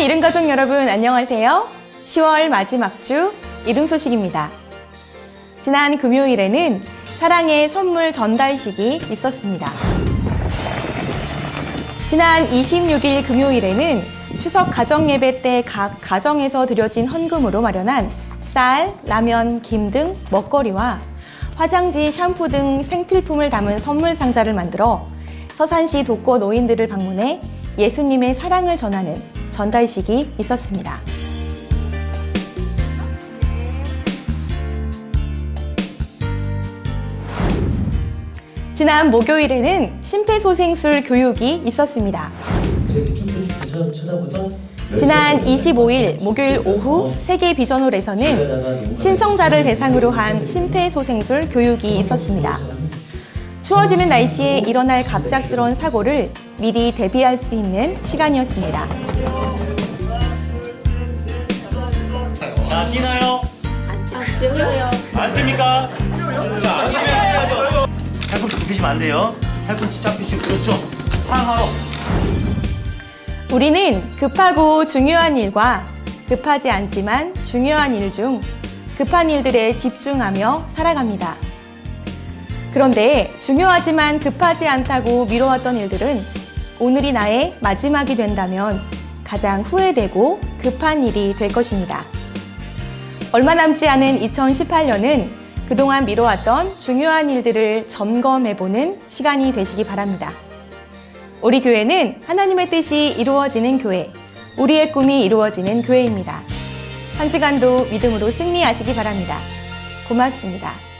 이름 가족 여러분 안녕하세요. 10월 마지막 주 이름 소식입니다. 지난 금요일에는 사랑의 선물 전달식이 있었습니다. 지난 26일 금요일에는 추석 가정 예배 때 각 가정에서 드려진 헌금으로 마련한 쌀, 라면, 김 등 먹거리와 화장지, 샴푸 등 생필품을 담은 선물 상자를 만들어 서산시 독거 노인들을 방문해 예수님의 사랑을 전하는 전달식이 있었습니다. 지난 목요일에는 심폐소생술 교육이 있었습니다. 지난 25일 목요일 오후 세계 비전홀에서는 신청자를 대상으로 한 심폐소생술 교육이 있었습니다. 추워지는 날씨에 일어날 갑작스러운 사고를 미리 대비할 수 있는 시간이었습니다. 자, 뛰나요? 안 뛰어야죠. 팔꿈치 굽히시면 안 돼요. 팔꿈치 잡히시고, 그렇죠. 상하로. 우리는 급하고 중요한 일과 급하지 않지만 중요한 일 중 급한 일들에 집중하며 살아갑니다. 그런데 중요하지만 급하지 않다고 미뤄왔던 일들은 오늘이 나의 마지막이 된다면 가장 후회되고 급한 일이 될 것입니다. 얼마 남지 않은 2018년은 그동안 미뤄왔던 중요한 일들을 점검해보는 시간이 되시기 바랍니다. 우리 교회는 하나님의 뜻이 이루어지는 교회, 우리의 꿈이 이루어지는 교회입니다. 한 주간도 믿음으로 승리하시기 바랍니다. 고맙습니다.